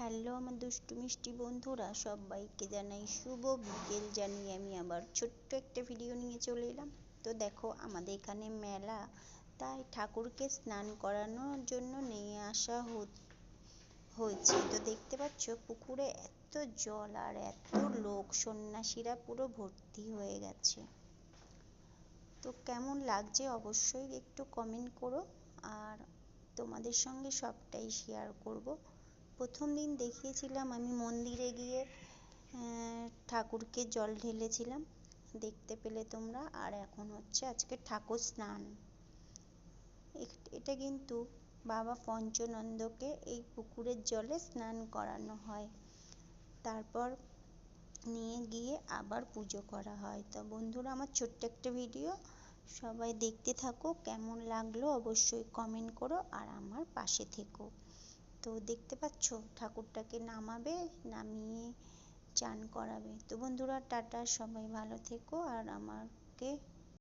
Hello, আমার দুষ্টু মিষ্টি বন্ধুরা, সবাইকে জানাই শুভ বিকেল। জানিয়ে আমি আবার ছোট্ট একটা ভিডিও নিয়ে চলে এলাম। তো দেখো, আমাদের এখানে মেলা, তাই ঠাকুরকে স্নান করানোর জন্য নিয়ে আসা হয়েছে। তো দেখতে পাচ্ছ, পুকুরে এত জল আর এত লোক, সন্ন্যাসীরা পুরো ভর্তি হয়ে গেছে। তো কেমন লাগছে অবশ্যই একটু কমেন্ট করো, আর তোমাদের সঙ্গে সবটাই শেয়ার করব। প্রথম দিন দেখিয়েছিলাম আমি মন্দিরে গিয়ে ঠাকুরকে জল ঢেলেছিলাম। দেখতে পেলে তোমরা। আর এখন হচ্ছে আজকে ঠাকুর স্নান। এটা কিন্তু বাবা পঞ্চনন্দকে এই পুকুরের জলে স্নান করানো হয়। তারপর নিয়ে গিয়ে আবার পুজো করা হয়। তো বন্ধুরা, আমার ছোট্ট একটা ভিডিও। সবাই দেখতে থাকো, কেমন লাগল অবশ্যই কমেন্ট করো। আর আমার পাশে থেকো। তো দেখতে পাচ্ছ? ঠাকুরটাকে নামাবে, নামিয়ে চান করাবে। তো বন্ধুরা, টাটা, সবাই ভালো থেকো। আর আমাকে